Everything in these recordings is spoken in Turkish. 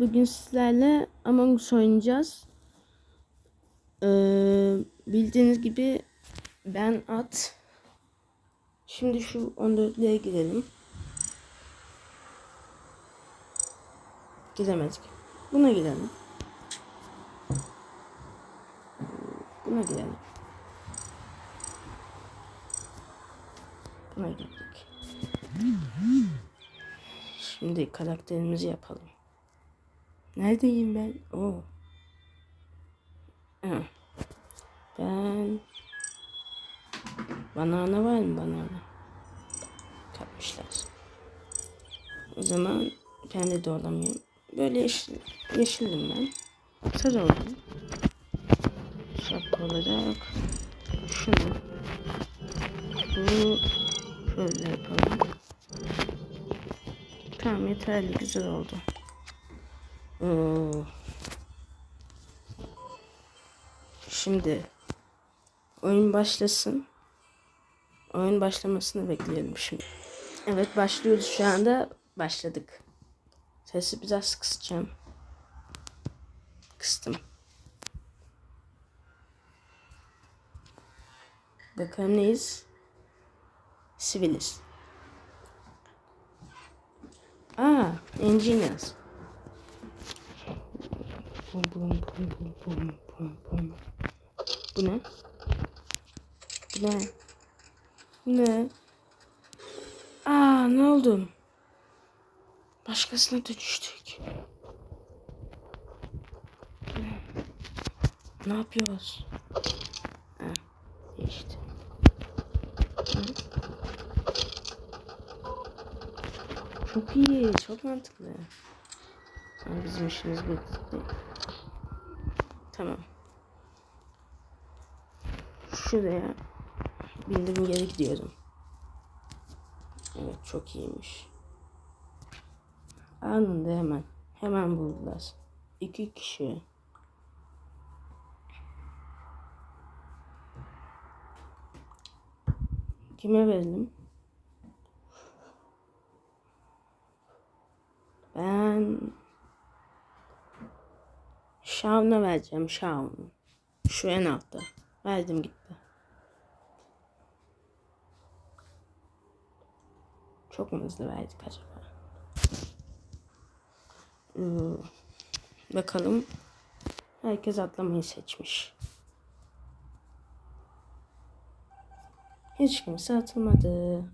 Bugün sizlerle Among Us oynayacağız. Ee, bildiğiniz gibi ben at. Şimdi şu 14'lüğe girelim. Giremedik. Buna girelim. Buna girelim. Buna girdik. Şimdi karakterimizi yapalım. Neredeyim ben? Oo. Ha. Ben banana var mı banana? Kapmışlar. O zaman pembe de olamıyorum. Böyle yeşil, yeşildim ben. Sarı oldum. Şapka olarak şunu bu şöyle yapalım. Tamam yeterli güzel oldu. Oo. Şimdi oyun başlasın. Oyun başlamasını bekleyelim şimdi. Evet başlıyoruz şu anda. Başladık. Sesi biraz kısacağım. Kıstım. Bakalım neyiz? Siviliz. Aa, engineers. Bum bum bum bum bum bum bum. Bu ne? Bu ne? Ne? Aa, ne oldu? Başkasına dönüştük. Ne yapıyoruz? Ha, işte. Çok iyi, çok mantıklı. Bizim işimiz bitti. Tamam. Şuraya bildiğim yere gidiyorum. Evet çok iyiymiş. Anında hemen. Hemen buldular. İki kişi. Kime verelim? Ben Shaun'a vereceğim Shaun. Şu en altta. Verdim gitti. Çok mu hızlı verdik acaba? Ee, bakalım. Herkes atlamayı seçmiş. Hiç kimse atılmadı.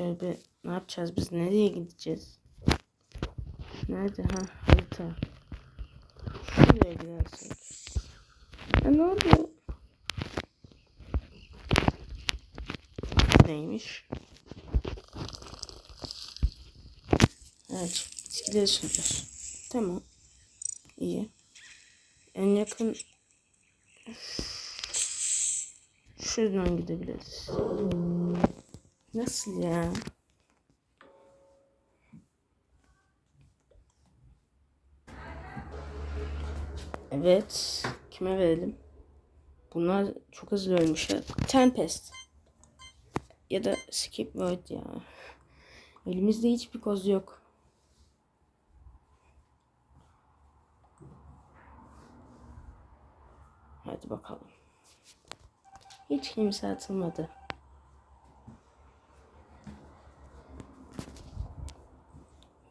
Şöyle bir ne yapacağız biz? Nereye gideceğiz? Nerede? Ha harita. Şuraya gidersek. Ya ne oldu? Neymiş? Evet. Bitkileri sürüyor. Tamam. İyi. En yakın şuradan gidebiliriz. Nasıl ya? Evet. Kime verelim? Bunlar çok hızlı ölmüşler. Tempest. Ya da Skip Void ya. Elimizde hiçbir koz yok. Hadi bakalım. Hiç kimse atılmadı.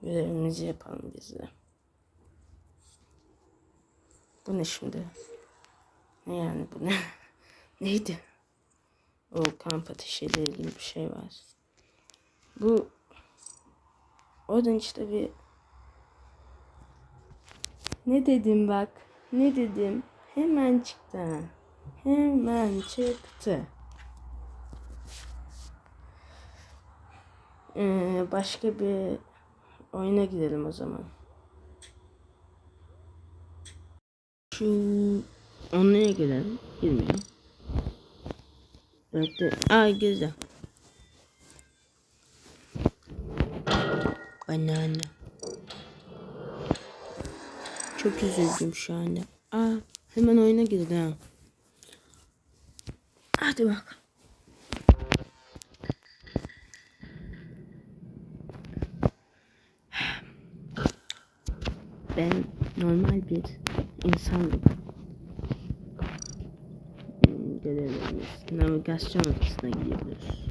Görevimizi yapalım biz de. Bu ne şimdi? Ne yani bu ne? Neydi? O kamp ateşiyle ilgili bir şey var. Bu oradan işte bir ne dedim bak ne dedim hemen çıktı hemen çıktı ee, başka bir oyuna gidelim o zaman şu onlara gidelim girmiyor Dörtte. Aa güzel. Banana. Çok üzüldüm şu anda. Aa hemen oyuna girdi ha. Hadi bak. Ben normal bir insanım. Hmm, Görevlerimiz. Navigasyon odasına gidiyoruz.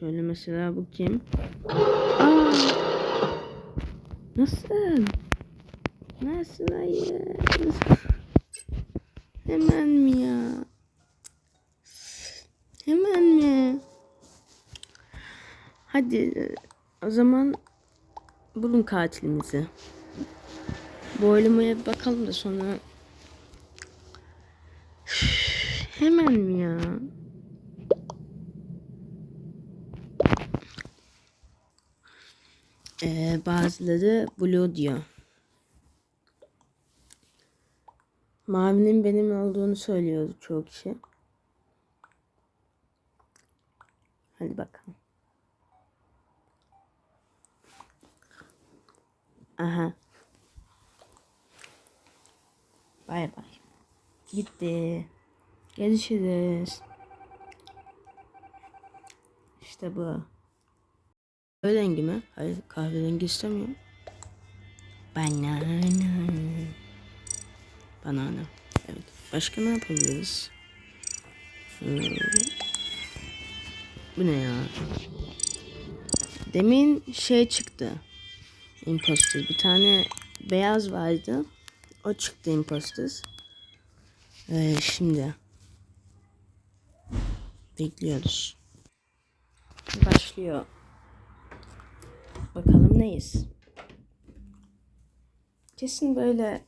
Şöyle mesela bu kim? Aa! Nasıl? Nasıl hayır? Hemen mi ya? Hemen mi? Hadi o zaman bulun katilimizi. Bu oylamaya bir bakalım da sonra Hemen mi ya? Ee, bazıları blue diyor. Mavinin benim olduğunu söylüyordu çoğu kişi. Hadi bakalım. Aha. Bay bay. Gitti. Görüşürüz. İşte bu. Kahverengi mi? Hayır kahverengi istemiyorum. Banana. Banana. Evet. Başka ne yapabiliriz? Hmm. Bu ne ya? Demin şey çıktı. Imposter. Bir tane beyaz vardı. O çıktı imposter. Ee, şimdi bekliyoruz. Başlıyor. Bakalım neyiz? Kesin böyle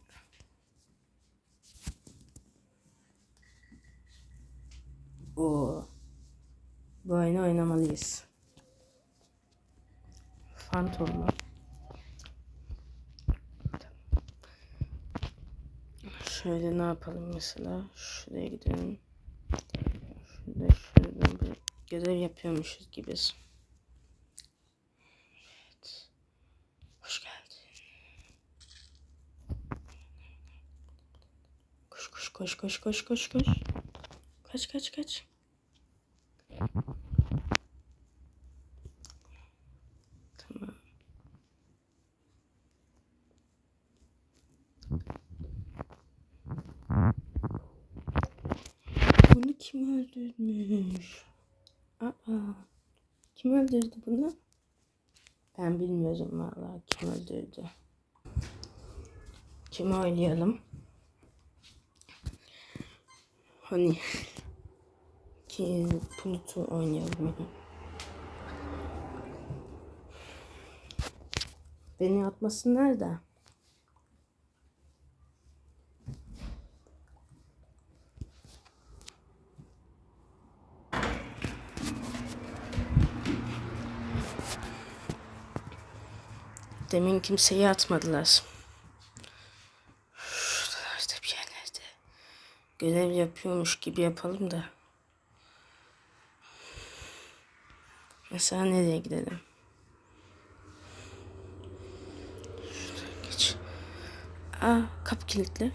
o bu oyunu oynamalıyız. Fantom mu? Şöyle ne yapalım mesela? Şuraya gidelim. Şurada şuradan bir görev yapıyormuşuz gibi. Evet. Hoş geldin. Koş koş koş koş koş koş koş. Kaç kaç kaç. Tamam. Bunu kim öldürmüş? Aa, kim öldürdü bunu? Ben bilmiyorum vallahi kim öldürdü. Kimi oynayalım? Hani ki Bulut'u oynayalım ya. Beni atmasınlar da. Demin kimseyi atmadılar. Şuralarda bir yerlerde. Görev yapıyormuş gibi yapalım da. Mesela nereye gidelim? Şuradan geç. Aa kapı kilitli.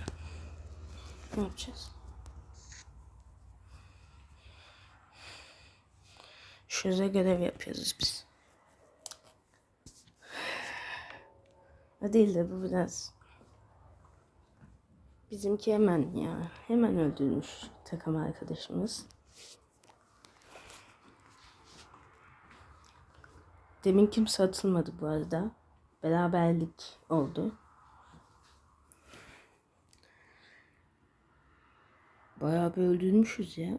Ne yapacağız? Şurada görev yapıyoruz biz. O değil de bu biraz. Bizimki hemen ya. Hemen öldürmüş takım arkadaşımız. Demin kimse atılmadı bu arada. Beraberlik oldu. Bayağı bir öldürmüşüz ya.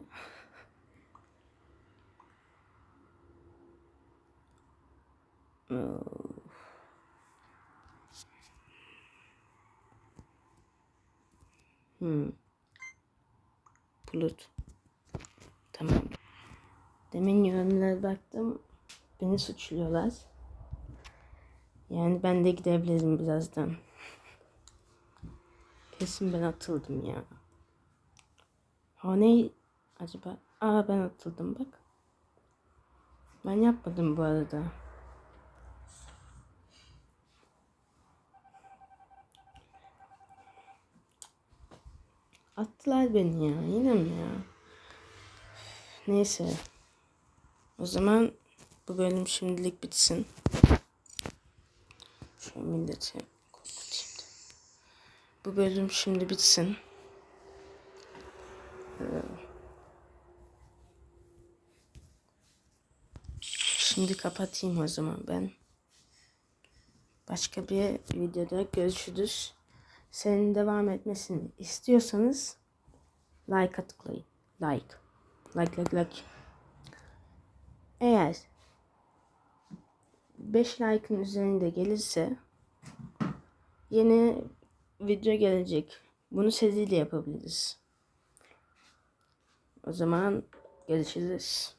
Hmm. Bulut. Tamam. Demin yorumlara baktım. Beni suçluyorlar. Yani ben de gidebilirim birazdan. Kesin ben atıldım ya. Ha ne acaba? Aa ben atıldım bak. Ben yapmadım bu arada. Attılar beni ya. Yine mi ya? Neyse. O zaman bu bölüm şimdilik bitsin. Şöyle milleti korkutayım. Bu bölüm şimdi bitsin. Ee, Şimdi kapatayım o zaman ben. Başka bir videoda görüşürüz. Senin devam etmesini istiyorsanız like'a tıklayın. Like. Like like like. Eğer 5 like'ın üzerinde gelirse yeni video gelecek. Bunu sesiyle yapabiliriz. O zaman görüşürüz.